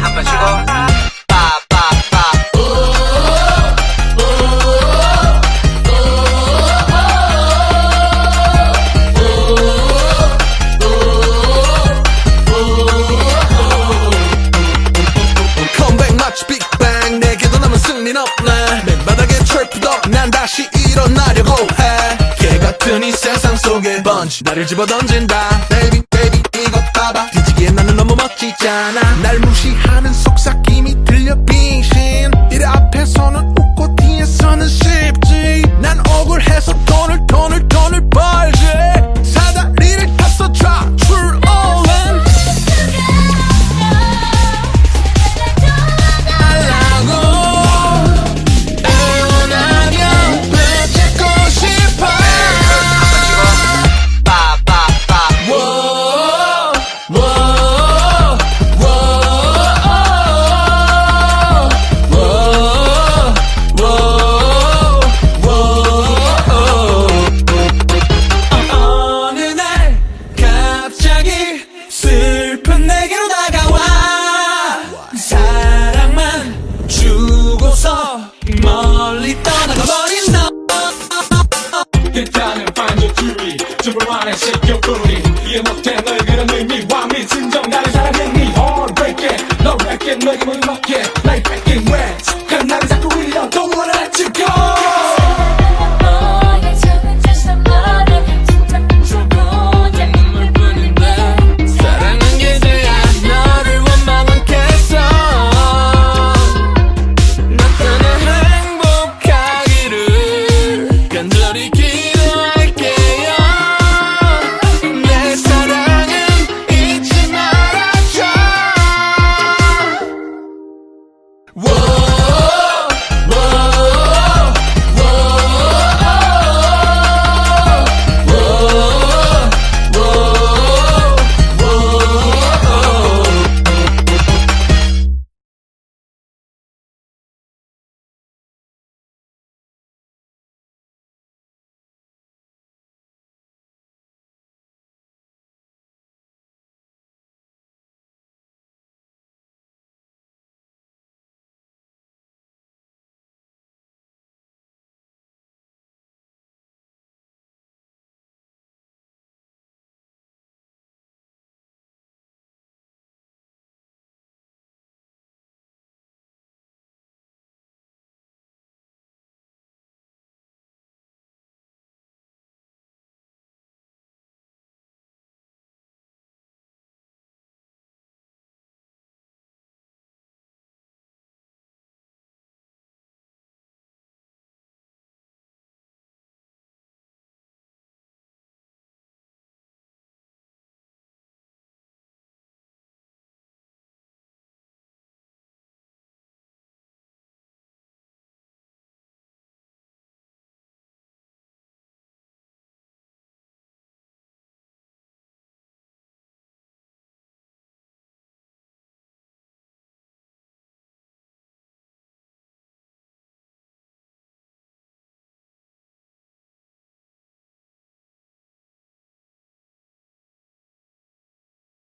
한번 쉬고. 컴백 마치 빅뱅 내게도 남은 승리는 없네 트래프도 난 다시 일어나려고 해개 같은 이 세상 속에 번지 나를 집어던진다. Baby baby 이것 봐봐. 뒤지기엔 나는 너무 멋지잖아. 날 무시하는 속삭임이 your booty 이해 못해 너의 그런 의미와 미진정 나를 사랑했니 heartbreak it 너에게 너에게 모두 맡게 like back in wet